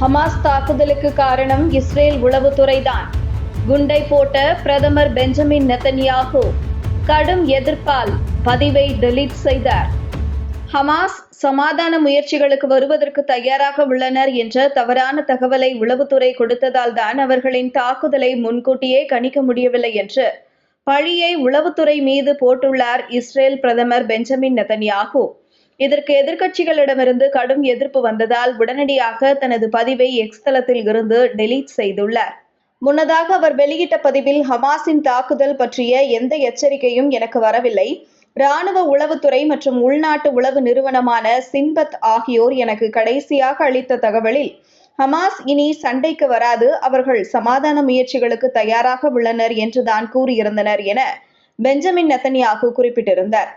Hamas தாக்குதலுக்கு காரணம் Israel உளவுத்துறை தான் குண்டை போட்ட பிரதமர் பெஞ்சமின் நெத்தன்யாகு கடும் எதிர்ப்பால் பதிவை டெலீட் செய்தார். ஹமாஸ் சமாதான முயற்சிகளுக்கு வருவதற்கு தயாராக உள்ளனர் என்ற தவறான தகவலை உளவுத்துறை கொடுத்ததால் தான் அவர்களின் தாக்குதலை முன்கூட்டியே கணிக்க முடியவில்லை என்று பழியை உளவுத்துறை மீது போட்டுள்ளார் இஸ்ரேல் பிரதமர் பெஞ்சமின் நெதன்யாகு இதற்கு எதிர்க்கட்சிகளிடமிருந்து கடும் எதிர்ப்பு வந்ததால் உடனடியாக தனது பதிவை எக்ஸ் தளத்தில் இருந்து டெலீட் செய்துள்ளார். முன்னதாக அவர் வெளியிட்ட பதிவில் ஹமாஸின் தாக்குதல் பற்றிய எந்த எச்சரிக்கையும் எனக்கு வரவில்லை. ராணுவ உளவுத்துறை மற்றும் உள்நாட்டு உளவு நிறுவனமான சின்பத் ஆகியோர் எனக்கு கடைசியாக அளித்த தகவலில் ஹமாஸ் இனி சண்டைக்கு வராது அவர்கள் சமாதான முயற்சிகளுக்கு தயாராக உள்ளனர் என்றுதான் கூறியிருந்தனர் என பெஞ்சமின் நெத்தன்யாகு குறிப்பிட்டிருந்தார்.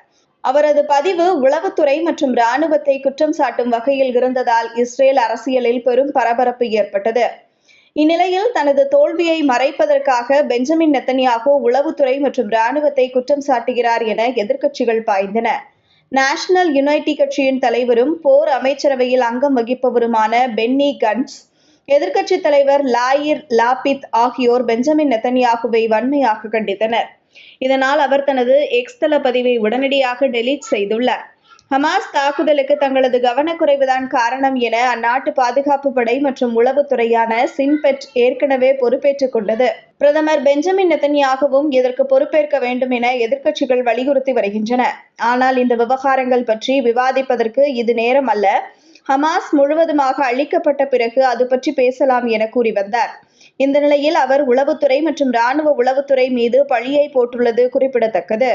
அவரது பதிவு உளவுத்துறை மற்றும் ராணுவத்தை குற்றம் சாட்டும் வகையில் இருந்ததால் இஸ்ரேல் அரசியலில் பெரும் பரபரப்பு ஏற்பட்டது. இந்நிலையில் தனது தோல்வியை மறைப்பதற்காக பெஞ்சமின் நெத்தனியாகோ உளவுத்துறை மற்றும் ராணுவத்தை குற்றம் சாட்டுகிறார் என எதிர்க்கட்சிகள் பாய்ந்தன. நேஷனல் யுனைட்டி கட்சியின் தலைவரும் போர் அமைச்சரவையில் அங்கம் வகிப்பவருமான பென்னி கன்ஸ் எதிர்க்கட்சித் தலைவர் லாயிர் லாபித் ஆகியோர் பெஞ்சமின் நெத்தனியாகுவை வன்மையாக கண்டித்தனர். இதனால் அவர் தனது எக்ஸ்தல பதிவை உடனடியாக டெலீட் செய்துள்ளார். ஹமாஸ் தாக்குதலுக்கு தங்களது கவனக்குறைவுதான் காரணம் என அந்நாட்டு பாதுகாப்பு படை மற்றும் உளவுத்துறையான சின்பெட் ஏற்கனவே பொறுப்பேற்றுக் கொண்டது. பிரதமர் பெஞ்சமின் நெத்தன்யாகவும் இதற்கு பொறுப்பேற்க வேண்டும் என எதிர்க்கட்சிகள் வலியுறுத்தி வருகின்றன. ஆனால் இந்த விவகாரங்கள் பற்றி விவாதிப்பதற்கு இது நேரம் அல்ல. ஹமாஸ் முழுவதுமாக அழிக்கப்பட்ட பிறகு அது பற்றி பேசலாம் என கூறி வந்தார். இந்த நிலையில் அவர் உளவுத்துறை மற்றும் ராணுவ உளவுத்துறை மீது பழியை போட்டுள்ளது குறிப்பிடத்தக்கது.